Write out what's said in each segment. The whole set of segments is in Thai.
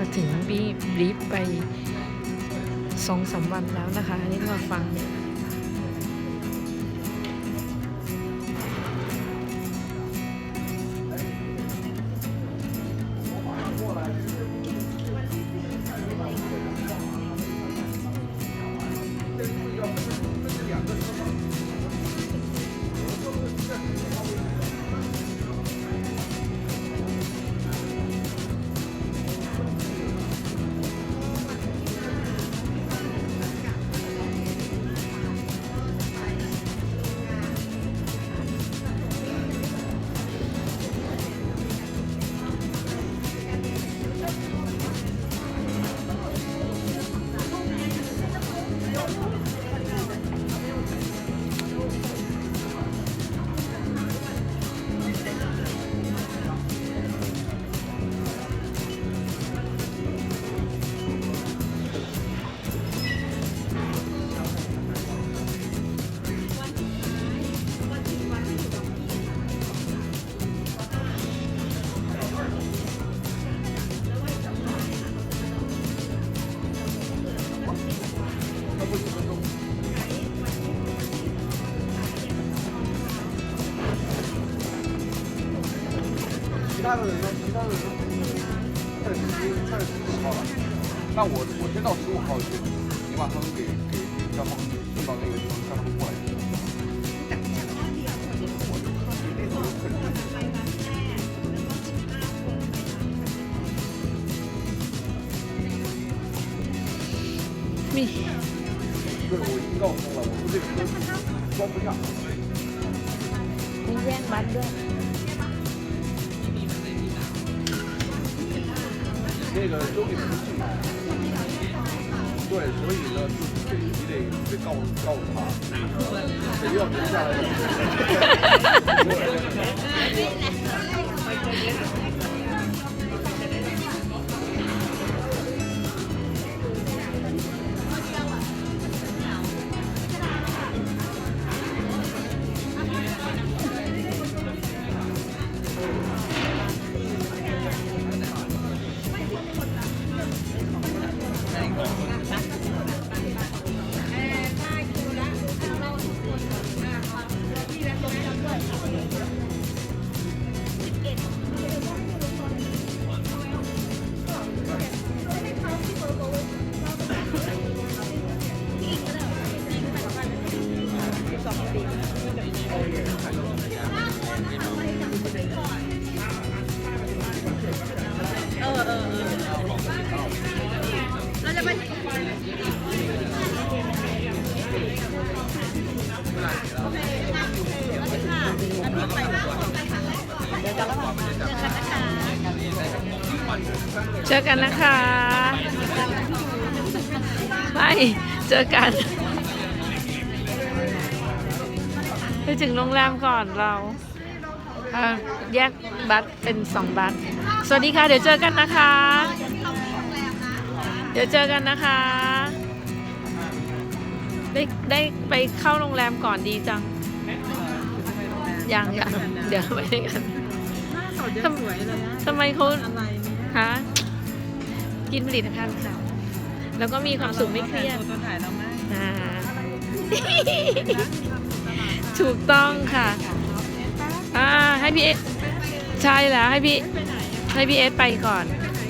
มาถึงบีบรีฟไปสองสามวันแล้วนะคะ อันนี้มาฟัง 其他人呢？其他人，再十再十号了。那我我先到十五号去，你把他们给给叫上，送到那个地方叫他们过来。你，明。对，我已经告诉了，我说这车装不下。明天，马哥。那个都给不进来。对，所以呢，就是你得你得告告诉他，谁要留下来。เจอกันนะคะไม่เจอกัน ไปถึงโรงแรมก่อนเราเอ่อแยกบัตรเป็นสองบัตรสวัสดีค่ะ เดี๋ยวเจอกันนะคะ เดี๋ยวเจอกันนะคะ ได้ได้ไปเข้าโรงแรมก่อนดีจัง ยังยังเดี๋ยวไปด้วยกันสดยังสวยเลยนะทำไมเขาอะไรเนี่ย ฮะกินผลิตภัณฑ์ค่ะ แล้วก็มีความสุขไม่เครียดตัวถ่ายเราไหมอ่าถูกต้องค่ะอ่าให้พี่เอสใช่แล้วให้พี่ไปไหนอะให้พี่เอสไปก่อนไปไหน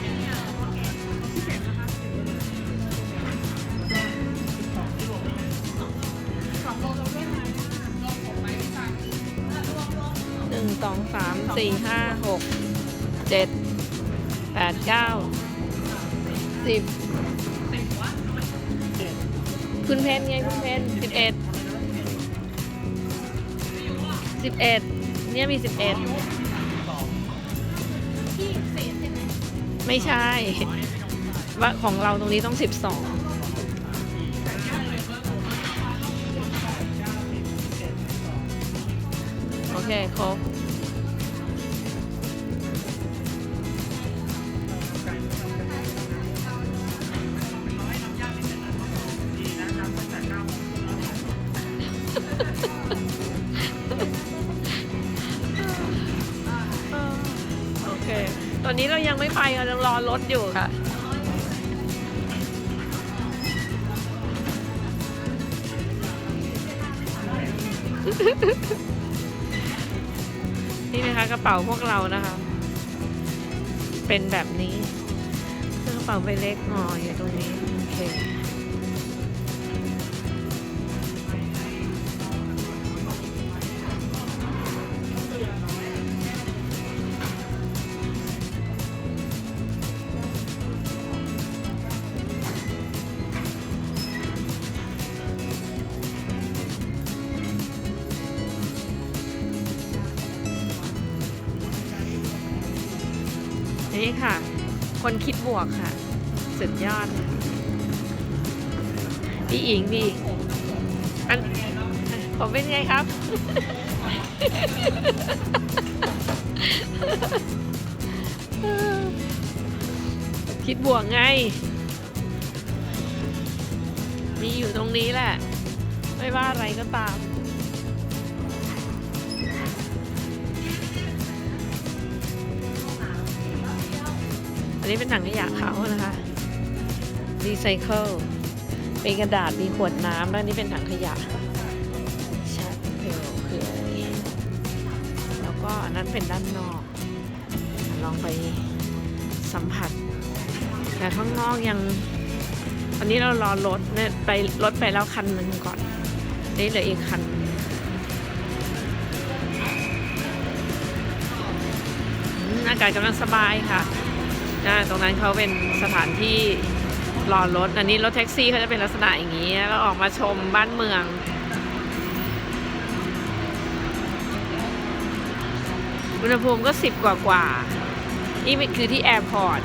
เอกันนะพี่เอาไปไหนโอ้โหหนึ่งสองสามสี่ห้าหกเจ็ดแปดเก้าสิบคุณเพนไงคุณเพนสิบเอ็ดสิบเอ็ดเนี่ยมีสิบเอ็ดไม่ใช่ ว่าของเราตรงนี้ต้องสิบสองโอเค ครบ ไม่ไปเรายังรอรถอยู่ค่ะ นี่นะคะกระเป๋าพวกเรานะคะ เป็นแบบนี้กระเป๋าใบเล็กงออยู่ตรงนี้ โอเค นี่ค่ะ คนคิดบวกค่ะ สุดยอด พี่อิงพี่อันผมเป็นไงครับ คิดบวกไง มีอยู่ตรงนี้แหละ ไม่ว่าอะไรก็ตาม อันนี้เป็นถังขยะเขานะคะรีไซเคิลเป็นกระดาษมีขวดน้ำแล้วนี่เป็นถังขยะชาร์จเพลคืออะไรแล้วก็อันนั้นเป็นด้านนอก ลองไปสัมผัส แต่ข้างนอกยังอันนี้เรารอรถเนี่ยไปรถไปแล้วคันหนึ่งก่อนนี่เหลืออีกคันอากาศกำลังสบายค่ะ นะตรงนั้นเขาเป็นสถานที่รอรถ อันนี้รถแท็กซี่เขาจะเป็นลักษณะอย่างนี้ แล้วออกมาชมบ้านเมือง อุณหภูมิก็สิบกว่ากว่านี่คือที่แอร์พอร์ต